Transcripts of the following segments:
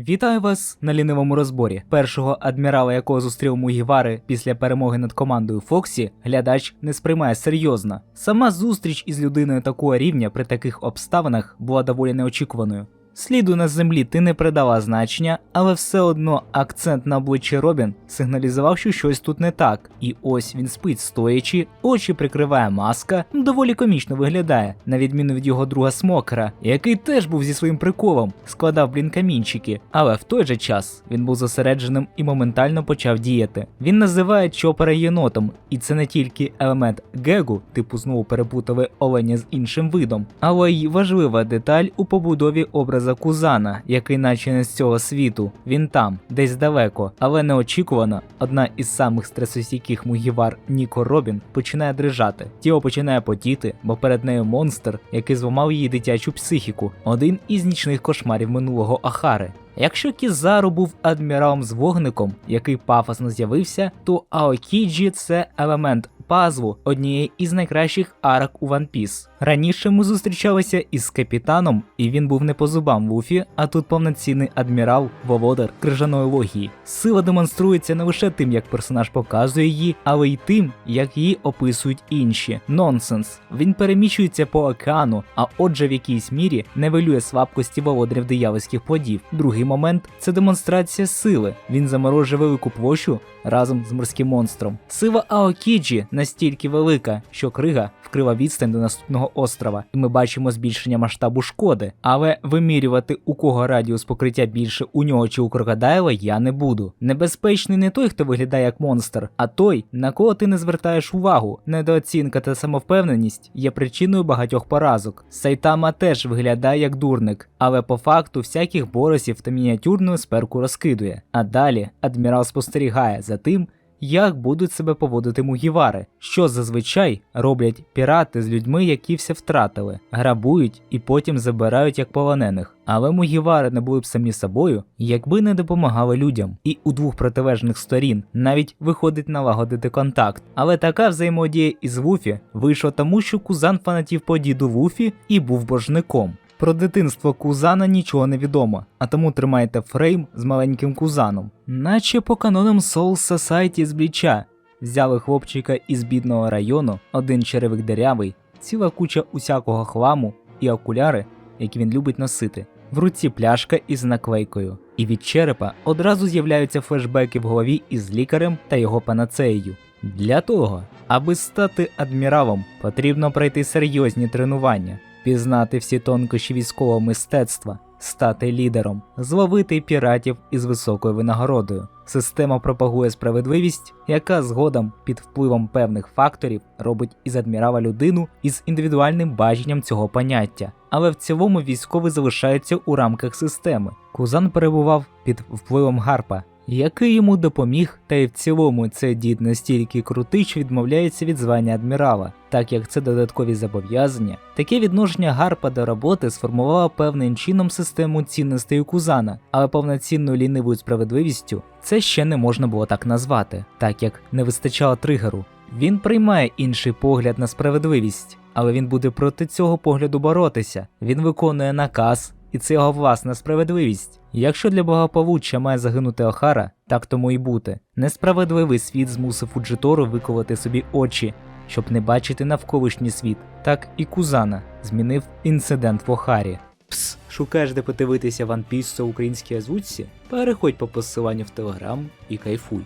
Вітаю вас на лінивому розборі. Першого адмірала, якого зустрів Мугівари після перемоги над командою Фоксі, глядач не сприймає серйозно. Сама зустріч із людиною такого рівня при таких обставинах була доволі неочікуваною. Сліду на землі ти не придала значення, але все одно акцент на обличчі Робін сигналізував, що щось тут не так. І ось він спить стоячи, очі прикриває маска, доволі комічно виглядає, на відміну від його друга Смокера, який теж був зі своїм приколом, складав блін камінчики, але в той же час він був зосередженим і моментально почав діяти. Він називає Чопера єнотом, і це не тільки елемент гегу, типу знову перепутали оленя з іншим видом, але й важлива деталь у побудові образа Кузана, який наче не з цього світу. Він там, десь далеко, але неочікувано, одна із самих стресостійких мугівар Ніко Робін починає дрижати. Тіло починає потіти, бо перед нею монстр, який зламав її дитячу психіку, один із нічних кошмарів минулого Ахари. Якщо Кізару був адміралом з вогником, який пафосно з'явився, то Аокіджі це елемент пазлу однієї із найкращих арок у One Piece. Раніше ми зустрічалися із капітаном, і він був не по зубам Луфі, а тут повноцінний адмірал, володар крижаної логії. Сила демонструється не лише тим, як персонаж показує її, але й тим, як її описують інші. Нонсенс. Він переміщується по океану, а отже, в якійсь мірі невелює слабкості володарів диявольських плодів. Другий момент це демонстрація сили. Він заморожує велику площу разом з морським монстром. Сила Аокіджі настільки велика, що крига вкрила відстань до наступного острова, і ми бачимо збільшення масштабу шкоди. Але вимірювати у кого радіус покриття більше у нього чи у крокодайла я не буду. Небезпечний не той, хто виглядає як монстр, а той, на кого ти не звертаєш увагу. Недооцінка та самовпевненість є причиною багатьох поразок. Сайтама теж виглядає як дурник, але по факту всяких боросів та мініатюрну сперку розкидує. А далі адмірал спостерігає за тим, як будуть себе поводити мугівари, що зазвичай роблять пірати з людьми, які все втратили, грабують і потім забирають як полонених. Але мугівари не були б самі собою, якби не допомагали людям. І у двох протилежних сторін навіть виходить налагодити контакт. Але така взаємодія із Вуфі вийшла тому, що кузан фанатів по діду Вуфі і був божником. Про дитинство Кузана нічого не відомо, а тому тримайте фрейм з маленьким кузаном. Наче по канонам Soul Society з Бліча. Взяли хлопчика із бідного району, один черевик дерявий, ціла куча усякого хламу і окуляри, які він любить носити. В руці пляшка із наклейкою, і від черепа одразу з'являються флешбеки в голові із лікарем та його панацеєю. Для того, аби стати адміралом, потрібно пройти серйозні тренування пізнати всі тонкощі військового мистецтва, стати лідером, зловити піратів із високою винагородою. Система пропагує справедливість, яка згодом під впливом певних факторів робить із адмірала людину із індивідуальним баченням цього поняття. Але в цілому військовий залишається у рамках системи. Кузан перебував під впливом гарпа, який йому допоміг, та й в цілому цей дід настільки крутий, що відмовляється від звання адмірала, так як це додаткові зобов'язання. Таке відношення Гарпа до роботи сформувало певним чином систему цінностей у Кузана, але повноцінною лінивою справедливістю це ще не можна було так назвати, так як не вистачало тригеру. Він приймає інший погляд на справедливість, але він буде проти цього погляду боротися. Він виконує наказ, і це його власна справедливість. Якщо для благополуччя має загинути Охара, так тому і бути. Несправедливий світ змусив Фуджитору виколоти собі очі, щоб не бачити навколишній світ. Так і Кузана змінив інцидент в Охарі. Пс, шукаєш де подивитися One Piece у українській озвучці? Переходь по посиланню в Телеграм і кайфуй.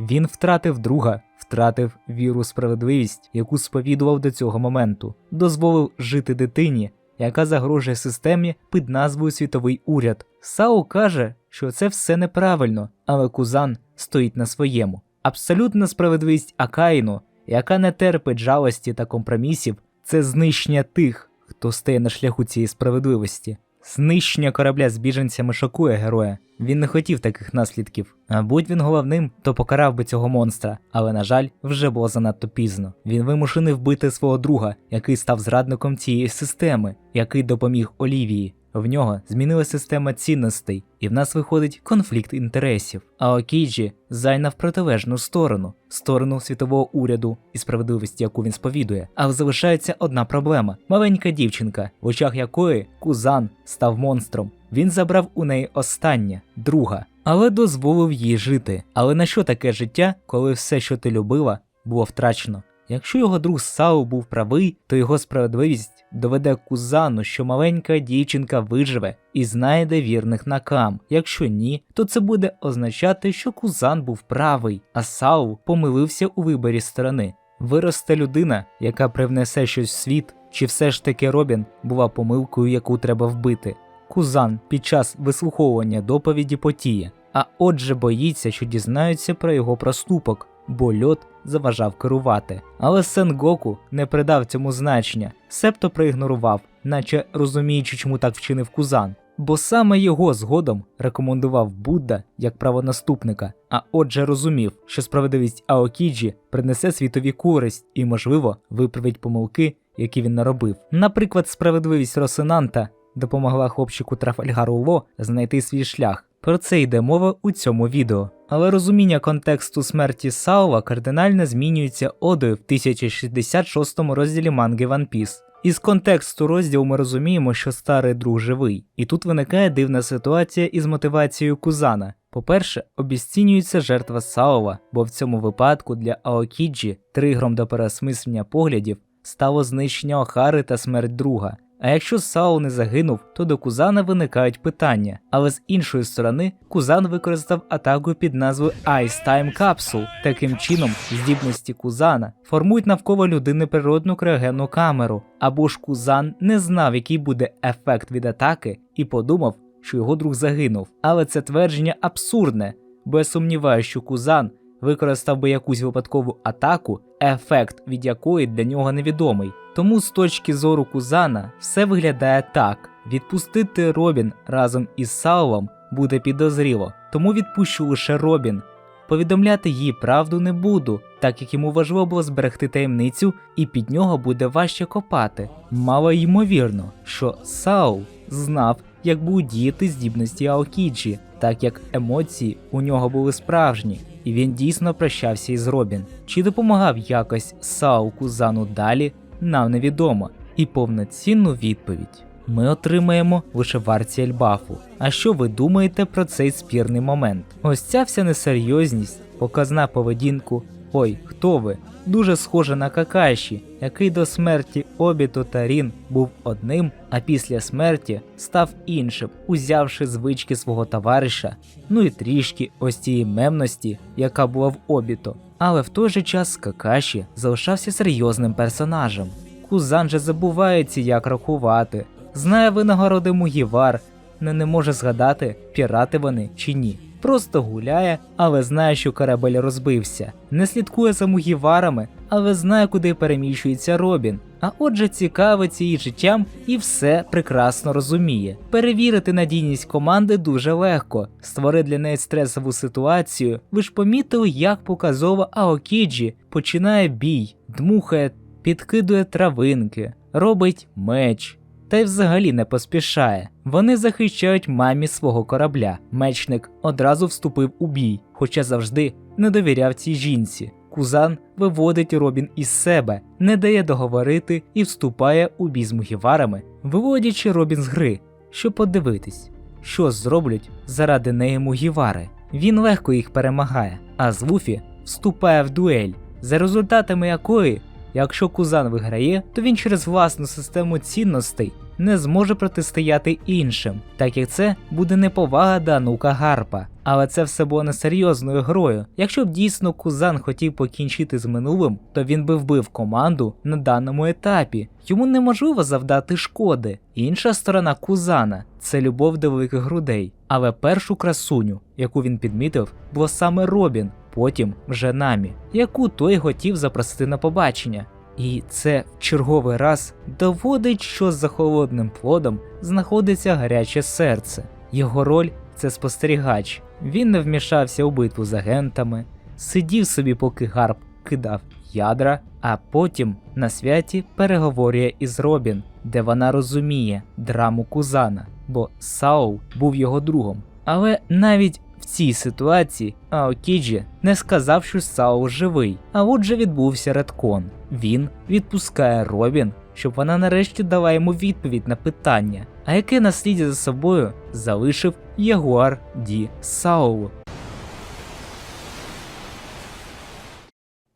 Він втратив друга, втратив віру в справедливість, яку сповідував до цього моменту, дозволив жити дитині, яка загрожує системі під назвою Світовий уряд. Сао каже, що це все неправильно, але Кузан стоїть на своєму. Абсолютна справедливість Акаїну, яка не терпить жалості та компромісів, це знищення тих, хто стає на шляху цієї справедливості. Знищення корабля з біженцями шокує героя. Він не хотів таких наслідків. А будь він головним, то покарав би цього монстра, але, на жаль, вже було занадто пізно. Він вимушений вбити свого друга, який став зрадником цієї системи, який допоміг Олівії. В нього змінила система цінностей, і в нас виходить конфлікт інтересів. А Окіджі зайняв протилежну сторону сторону світового уряду і справедливості, яку він сповідує. Але залишається одна проблема: маленька дівчинка, в очах якої Кузан став монстром. він забрав у неї останнє, друга, але дозволив їй жити. Але на що таке життя, коли все, що ти любила, було втрачено? Якщо його друг Сау був правий, то його справедливість доведе Кузану, що маленька дівчинка виживе і знайде вірних накам. Якщо ні, то це буде означати, що Кузан був правий, а Сау помилився у виборі сторони. Виросте людина, яка привнесе щось в світ, чи все ж таки Робін була помилкою, яку треба вбити. Кузан під час вислуховування доповіді потіє, а отже боїться, що дізнаються про його проступок, бо льот заважав керувати. Але Сенгоку не придав цьому значення, себто проігнорував, наче розуміючи, чому так вчинив Кузан. Бо саме його згодом рекомендував Будда як правонаступника, а отже розумів, що справедливість Аокіджі принесе світові користь і, можливо, виправить помилки, які він наробив. Наприклад, справедливість Росинанта допомогла хлопчику Трафальгару Ло знайти свій шлях. Про це йде мова у цьому відео. Але розуміння контексту смерті Саула кардинально змінюється Одою в 1066 розділі манги One Piece. Із контексту розділу ми розуміємо, що старий друг живий, і тут виникає дивна ситуація із мотивацією Кузана. По-перше, обіцінюється жертва Саула, бо в цьому випадку для Аокіджі тригром до переосмислення поглядів стало знищення Охари та смерть друга. А якщо Саул не загинув, то до Кузана виникають питання. Але з іншої сторони, Кузан використав атаку під назвою Ice Time Capsule. Таким чином, здібності Кузана формують навколо людини природну криогенну камеру, або ж Кузан не знав, який буде ефект від атаки, і подумав, що його друг загинув. Але це твердження абсурдне, бо я сумніваюся, що Кузан використав би якусь випадкову атаку, ефект від якої для нього невідомий. Тому з точки зору Кузана все виглядає так: відпустити Робін разом із Саулом буде підозріло, тому відпущу лише Робін. Повідомляти їй правду не буду, так як йому важливо було зберегти таємницю, і під нього буде важче копати. Мало ймовірно, що Саул знав, як будуть діяти здібності Аокіджі, так як емоції у нього були справжні, і він дійсно прощався із Робін. Чи допомагав якось Саул Кузану далі, нам невідомо, і повноцінну відповідь ми отримаємо лише в арці Ельбафу. А що ви думаєте про цей спірний момент? Ось ця вся несерйозність, показна поведінку. Ой, хто ви? Дуже схоже на Какаші, який до смерті Обіто та Рін був одним, а після смерті став іншим, узявши звички свого товариша, ну і трішки ось цієї мемності, яка була в Обіто. Але в той же час Какаші залишався серйозним персонажем. Кузан же забувається, як рахувати, знає винагороди Мугівар, але не може згадати, пірати вони чи ні. Просто гуляє, але знає, що корабель розбився, не слідкує за мугіварами, але знає, куди переміщується Робін. А отже, цікавиться її життям і все прекрасно розуміє. Перевірити надійність команди дуже легко, створити для неї стресову ситуацію. Ви ж помітили, як показово Аокіджі починає бій, дмухає, підкидує травинки, робить меч та й взагалі не поспішає. Вони захищають мамі свого корабля. Мечник одразу вступив у бій, хоча завжди не довіряв цій жінці. Кузан виводить Робін із себе, не дає договорити і вступає у бій з мугіварами, виводячи Робін з гри, щоб подивитись, що зроблять заради неї мугівари. Він легко їх перемагає, а з Вуфі вступає в дуель, за результатами якої Якщо Кузан виграє, то він через власну систему цінностей не зможе протистояти іншим, так як це буде неповага до Анука Гарпа. Але це все було несерйозною грою. Якщо б дійсно Кузан хотів покінчити з минулим, то він би вбив команду на даному етапі. Йому неможливо завдати шкоди. Інша сторона Кузана це любов до великих грудей. Але першу красуню, яку він підмітив, було саме Робін, потім вже намі, яку той хотів запросити на побачення. І це в черговий раз доводить, що за холодним плодом знаходиться гаряче серце. Його роль це спостерігач. Він не вмішався у битву з агентами, сидів собі, поки гарб кидав ядра, а потім на святі переговорює із Робін, де вона розуміє драму Кузана, бо Саул був його другом. Але навіть в цій ситуації Аокіджі не сказав, що Саул живий, а отже відбувся редкон. Він відпускає Робін, щоб вона нарешті дала йому відповідь на питання, а яке насліддя за собою залишив Ягуар Ді Саулу.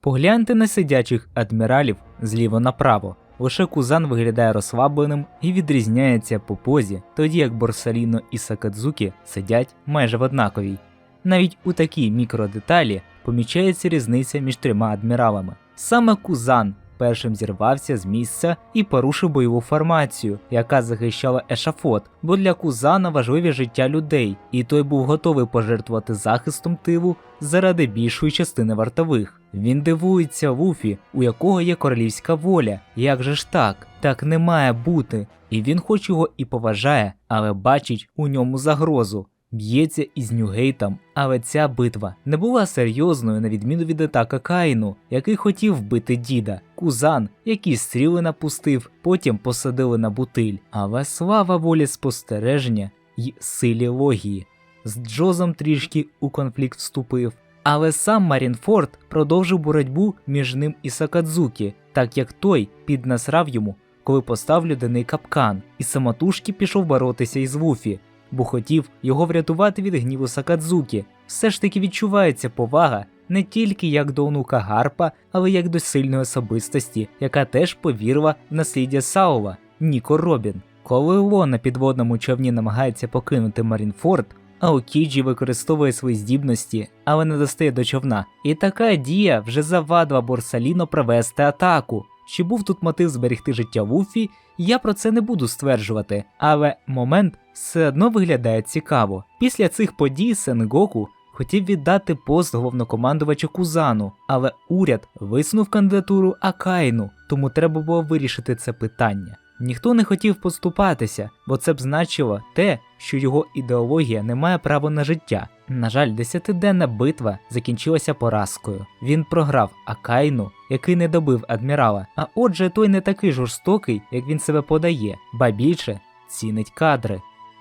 Погляньте на сидячих адміралів зліво направо. Лише Кузан виглядає розслабленим і відрізняється по позі, тоді як Борсаліно і Сакадзукі сидять майже в однаковій. Навіть у такій мікродеталі помічається різниця між трьома адміралами. Саме Кузан першим зірвався з місця і порушив бойову формацію, яка захищала ешафот, бо для Кузана важливі життя людей, і той був готовий пожертвувати захистом тилу заради більшої частини вартових. Він дивується Луфі, у якого є королівська воля. Як же ж так? Так не має бути. І він хоч його і поважає, але бачить у ньому загрозу. Б'ється із Нюгейтом, але ця битва не була серйозною на відміну від атака Каїну, який хотів вбити діда, Кузан, який стріли напустив, потім посадили на бутиль. Але слава волі спостереження й силі логії. З Джозом трішки у конфлікт вступив. Але сам Марінфорд продовжив боротьбу між ним і Сакадзукі, так як той піднасрав йому, коли постав людяний капкан, і самотужки пішов боротися із Вуфі, бо хотів його врятувати від гніву Сакадзукі. Все ж таки відчувається повага не тільки як до онука Гарпа, але як до сильної особистості, яка теж повірила в насліддя Саува, Ніко Робін. Коли Ло на підводному човні намагається покинути Марінфорд, Аокіджі використовує свої здібності, але не достає до човна. І така дія вже завадила Борсаліно провести атаку. Чи був тут мотив зберегти життя Вуфі, я про це не буду стверджувати, але момент все одно виглядає цікаво. Після цих подій Сенгоку хотів віддати пост головнокомандувача Кузану, але уряд висунув кандидатуру Акайну, тому треба було вирішити це питання. Ніхто не хотів поступатися, бо це б значило те, що його ідеологія не має права на життя. На жаль, десятиденна битва закінчилася поразкою. Він програв Акайну, який не добив адмірала. А отже, той не такий жорстокий, як він себе подає, ба більше цінить кадри.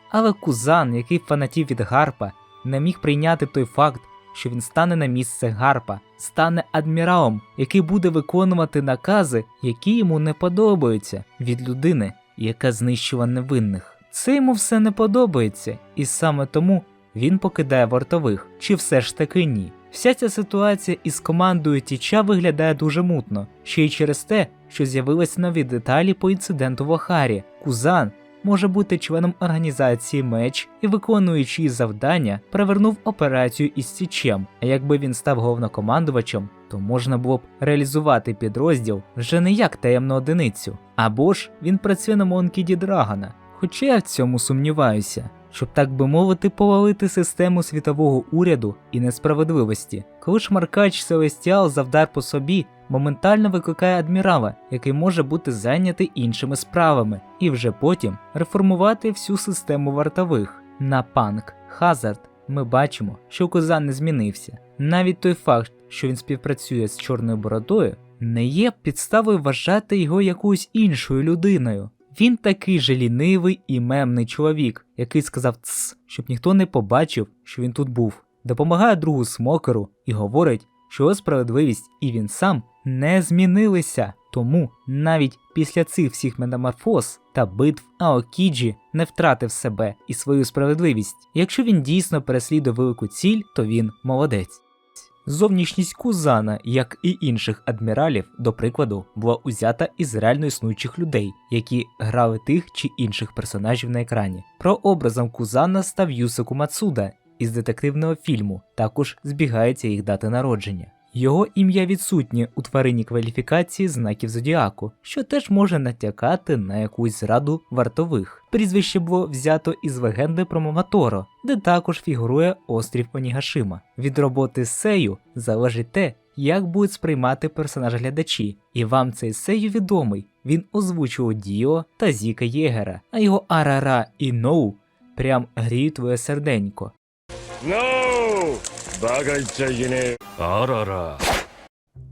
Але Кузан, який фанатів від Гарпа, не міг прийняти той факт, що він стане на місце Гарпа, стане адміралом, який буде виконувати накази, які йому не подобаються від людини, яка знищила невинних. Це йому все не подобається, і саме тому він покидає вартових, чи все ж таки ні. Вся ця ситуація із командою Тіча виглядає дуже мутно, ще й через те, що з'явились нові деталі по інциденту в Охарі. Кузан може бути членом організації меч і, виконуючи її завдання, перевернув операцію із Тічем. А якби він став головнокомандувачем, то можна було б реалізувати підрозділ вже не як таємну одиницю. Або ж він працює на Монкіді Драгона. Хоча я в цьому сумніваюся, щоб так би мовити, повалити систему світового уряду і несправедливості. Коли шмаркач Селестіал завдар по собі, моментально викликає адмірала, який може бути зайнятий іншими справами, і вже потім реформувати всю систему вартових. На панк Хазард ми бачимо, що Козан не змінився. Навіть той факт, що він співпрацює з чорною бородою, не є підставою вважати його якоюсь іншою людиною. Він такий же лінивий і мемний чоловік, який сказав «цс», щоб ніхто не побачив, що він тут був. Допомагає другу смокеру і говорить, що його справедливість і він сам не змінилися. Тому навіть після цих всіх метаморфоз та битв Аокіджі не втратив себе і свою справедливість. Якщо він дійсно переслідує велику ціль, то він молодець. Зовнішність Кузана, як і інших адміралів, до прикладу, була узята із реально існуючих людей, які грали тих чи інших персонажів на екрані. Прообразом Кузана став Юсику Мацуда із детективного фільму, також збігається їх дати народження. Його ім'я відсутнє у тварині кваліфікації знаків зодіаку, що теж може натякати на якусь зраду вартових. Прізвище було взято із легенди про Моматоро, де також фігурує острів Онігашима. Від роботи з сею залежить те, як будуть сприймати персонаж глядачі, і вам цей сею відомий. Він озвучував Діо та Зіка Єгера, а його Арара і Ноу прям гріють твоє серденько. NO! バカ言っちゃいけねえ。あらら。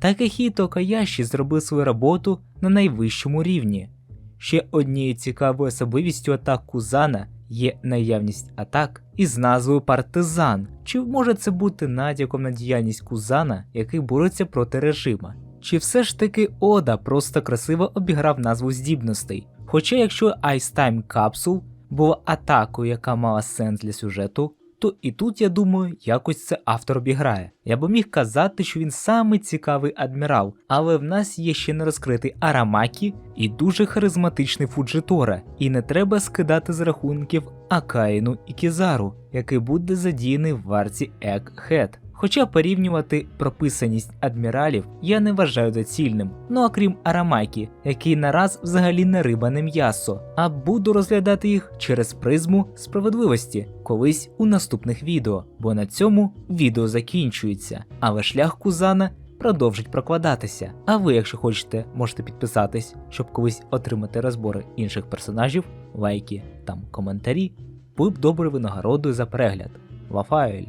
Такехіто Каяші зробив свою роботу на найвищому рівні. Ще однією цікавою особливістю атак Кузана є наявність атак із назвою партизан. Чи може це бути натяком на діяльність Кузана, який бореться проти режима? Чи все ж таки Ода просто красиво обіграв назву здібностей? Хоча якщо Ice Time Capsule була атакою, яка мала сенс для сюжету, то і тут, я думаю, якось це автор обіграє. Я би міг казати, що він самий цікавий адмірал, але в нас є ще не розкритий Арамакі і дуже харизматичний Фуджиторе, і не треба скидати з рахунків Акаїну і Кізару, який буде задіяний в варці Екхед. Хоча порівнювати прописаність адміралів я не вважаю доцільним, ну окрім Арамакі, який нараз взагалі не риба, не м'ясо, а буду розглядати їх через призму справедливості колись у наступних відео, бо на цьому відео закінчується, але шлях Кузана продовжить прокладатися. А ви, якщо хочете, можете підписатись, щоб колись отримати розбори інших персонажів, лайки, там коментарі, були б доброю винагородою за перегляд. Лафаель.